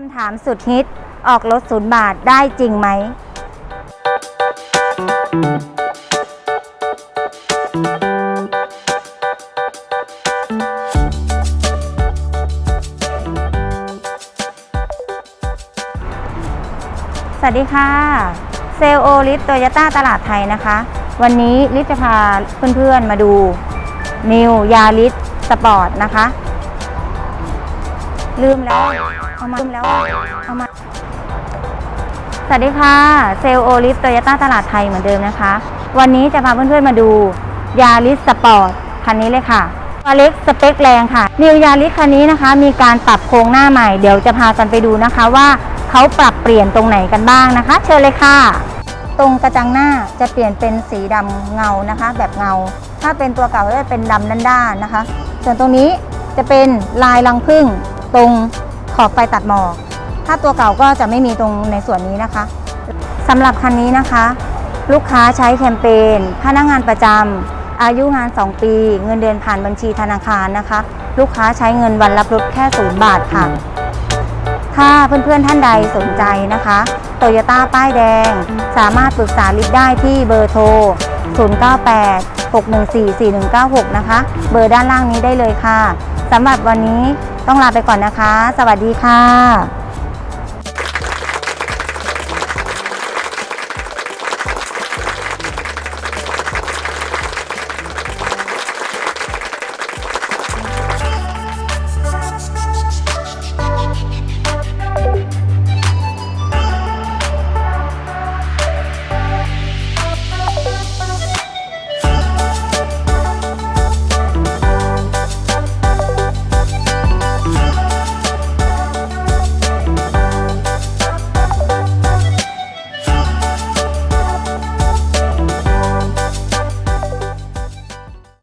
คำถามสุดฮิต ออกรถศูนย์บาทได้จริงไหม สวัสดีค่ะ เซลโอลิฟโตโยต้าตลาดไทยนะคะ วันนี้ลิฟจะพาเพื่อนๆมาดู New Yaris Sport นะคะ ลืมแล้ว เอามาลืมแล้ว เอามา สวัสดีค่ะ เซลโอลิฟโตโยต้าตลาดไทยเหมือนเดิมนะคะ วันนี้จะพาเพื่อนๆมาดูยาริสสปอร์ตคันนี้เลยค่ะตัวเล็กสเปคแรงค่ะ นิวยาริสคันนี้นะคะ มีการปรับโครงหน้าใหม่ เดี๋ยวจะพากันไปดูนะคะว่าเขาปรับเปลี่ยนตรงไหนกันบ้างนะคะ เชิญเลยค่ะ ตรงกระจังหน้าจะเปลี่ยนเป็นสีดำเงานะคะ แบบเงา ถ้าเป็นตัวเก่าก็จะเป็นดำด้านๆนะคะ ส่วนตรงนี้จะเป็นลายรังผึ้ง ตรงขอบไฟตัดหมอก ถ้าตัวเก่าก็จะไม่มีตรงในส่วนนี้นะคะสำหรับคันนี้นะคะ ลูกค้าใช้แคมเปญพนักงานประจำอายุงาน 2 ปี เงินเดือนผ่านบัญชีธนาคารนะคะ ลูกค้าใช้เงินวันรับรถแค่ศูนย์บาทค่ะ ถ้าเพื่อนๆท่านใดสนใจนะคะโตโยต้าป้ายแดง สามารถปรึกษาลิฟได้ที่เบอร์โทร 098 614 4196 นะคะ เบอร์ด้านล่างนี้ได้เลยค่ะสำหรับวันนี้ ต้องลาไปก่อนนะคะ สวัสดีค่ะ